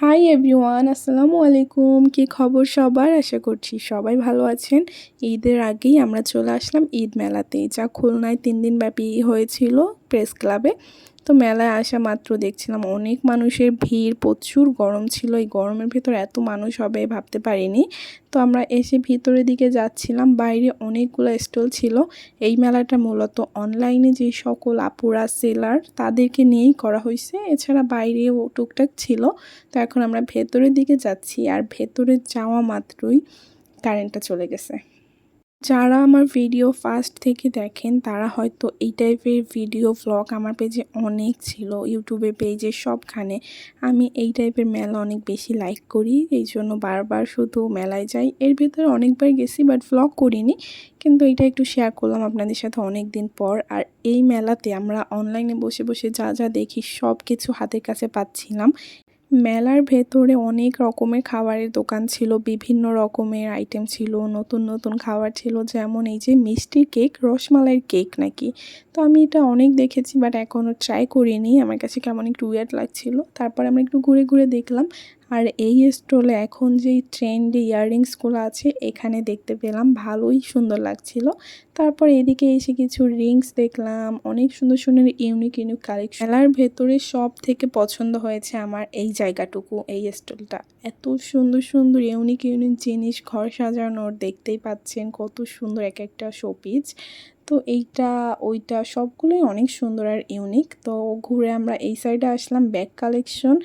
Hi everyone আসসালামু আলাইকুম কি খবর সবার? আশা করছি সবাই ভালো আছেন। ঈদের আগেই আমরা চলে আসলাম ঈদ মেলাতে। যা খুলনায় তিন দিন ব্যাপী হয়েছিল প্রেস ক্লাবে। তো মেলায় আসা মাত্র দেখছিলাম। অনেক মানুষের ভিড়, প্রচুর গরম ছিল। এই গরমের ভেতর এত মানুষ হবে ভাবতে পারিনি। তো আমরা এসে ভিতরের দিকে যাচ্ছিলাম। বাইরে অনেকগুলো স্টল ছিল। এই মেলাটা মূলত অনলাইনে যে সকল আপুরা, সেলার, তাদেরকে নিয়েই করা হয়েছে। এছাড়া বাইরেও টুকটাক ছিল। তো এখন আমরা ভেতরের দিকে যাচ্ছি। আর ভেতরে যাওয়া মাত্রই কারেন্টটা চলে গেছে। যারা আমার ভিডিও ফার্স্ট থেকে দেখেন, তারা হয়তো এই টাইপের ভিডিও ভ্লগ আমার পেজে অনেক ছিল ইউটিউবে পেজে সবখানে। আমি এই টাইপের মেলা অনেক বেশি লাইক করি, এই জন্য বারবার শুধু মেলায় যাই। এর ভিতরে অনেকবার গেছি বাট ভ্লগ করিনি। কিন্তু এটা একটু শেয়ার করলাম আপনাদের সাথে অনেক দিন পর। আর এই মেলাতে আমরা অনলাইনে বসে বসে যা যা দেখি সব কিছু হাতের কাছে পাচ্ছিলাম। মেলার ভেতরে অনেক রকমের খাবারের দোকান ছিল, বিভিন্ন রকমের আইটেম ছিল, নতুন নতুন খাবার ছিল, যেমন এই যে মিষ্টির কেক, রসমালাইয়ের কেক নাকি। তো আমি এটা অনেক দেখেছি বাট এখনও ট্রাই করিনি। আমার কাছে কেমন একটু ওয়েট লাগছিল। তারপর আমরা একটু ঘুরে ঘুরে দেখলাম আর এই স্টলে এখন যেই ট্রেন্ডে ইয়াররিংসগুলো আছে, এখানে দেখতে পেলাম, ভালোই সুন্দর লাগছিল। তারপর এদিকে এসে কিছু রিংস দেখলাম, অনেক সুন্দর সুন্দর ইউনিক ইউনিক কালেকশন মেলার ভেতরে সব থেকে পছন্দ হয়েছে আমার এই জায়গাটুকু, এই স্টলটা। এত সুন্দর সুন্দর ইউনিক ইউনিক জিনিস, ঘর সাজানোর, দেখতেই পাচ্ছেন কত সুন্দর এক একটা শোপিস তো এইটা, ওইটা সবগুলোই অনেক সুন্দর আর ইউনিক তো ঘুরে আমরা এই সাইডে আসলাম ব্যাগ কালেকশন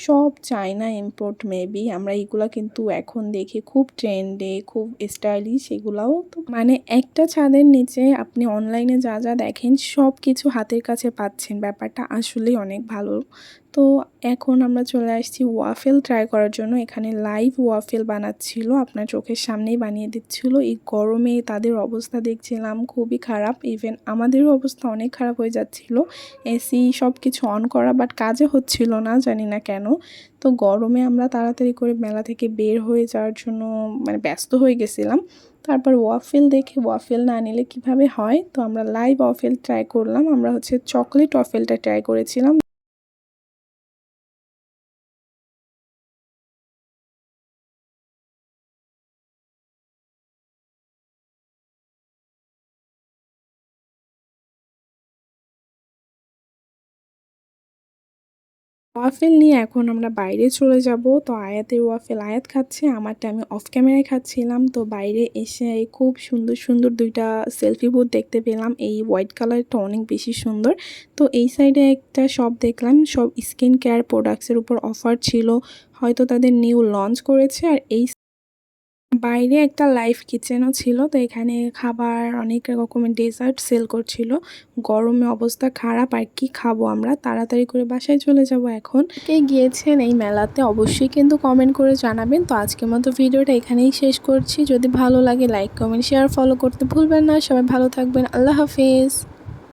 সব চায়না ইম্পোর্ট মেবি আমরা এইগুলো কিন্তু এখন দেখি খুব ট্রেন্ডে খুব স্টাইলিশ এগুলাও। তো মানে একটা ছাদের নিচে আপনি অনলাইনে যা যা দেখেন সব কিছু হাতের কাছে পাচ্ছেন। ব্যাপারটা আসলেই অনেক ভালো। তো এখন আমরা চলে আসছি ওয়াফেল ট্রাই করার জন্য। এখানে লাইভ ওয়াফেল বানাচ্ছিল, আপনার চোখের সামনেই বানিয়ে দিচ্ছিল। এই গরমে তাদের অবস্থা দেখছিলাম খুবই খারাপ। ইভেন আমাদেরও অবস্থা অনেক খারাপ হয়ে যাচ্ছিল। এসি সব কিছু অন করা বাট কাজে হচ্ছিল না, জানি না কেন। তো গরমে আমরা তাড়াতাড়ি করে মেলা থেকে বের হয়ে যাওয়ার জন্য মানে ব্যস্ত হয়ে গেছিলাম। তারপর ওয়াফেল দেখে ওয়াফেল না নিলে কীভাবে হয়? তো আমরা লাইভ ওয়াফেল ট্রাই করলাম। আমরা হচ্ছে চকলেট ওয়াফেলটা ট্রাই করেছিলাম। ওয়াফেল নিয়ে এখন আমরা বাইরে চলে যাব। তো আয়াতের ওয়াফেল আয়াত খাচ্ছে, আমারটা আমি অফ ক্যামেরায় খাচ্ছিলাম। তো বাইরে এসে খুব সুন্দর সুন্দর দুইটা সেলফি বুথ দেখতে পেলাম। এই হোয়াইট কালারটা অনেক বেশি সুন্দর। তো এই সাইডে একটা শপ দেখলাম, সব স্কিন কেয়ার প্রোডাক্টসের উপর অফার ছিল। হয়তো তাদের নিউ লঞ্চ করেছে আর এই বাইরে একটা লাইভ কিচেনও ছিল, তো এখানে খাবার অনেক রকমের ডেজার্ট সেল করছিল। গরমে অবস্থা খারাপ, আর কি খাব আমরা? তাড়াতাড়ি করে বাসায় চলে যাব এখন। কে গিয়েছেন এই মেলাতে অবশ্যই কিন্তু কমেন্ট করে জানাবেন। তো আজকের মতো ভিডিওটা এখানেই শেষ করছি। যদি ভালো লাগে লাইক কমেন্ট শেয়ার ফলো করতে ভুলবেন না। সবাই ভালো থাকবেন। আল্লাহ হাফিজ।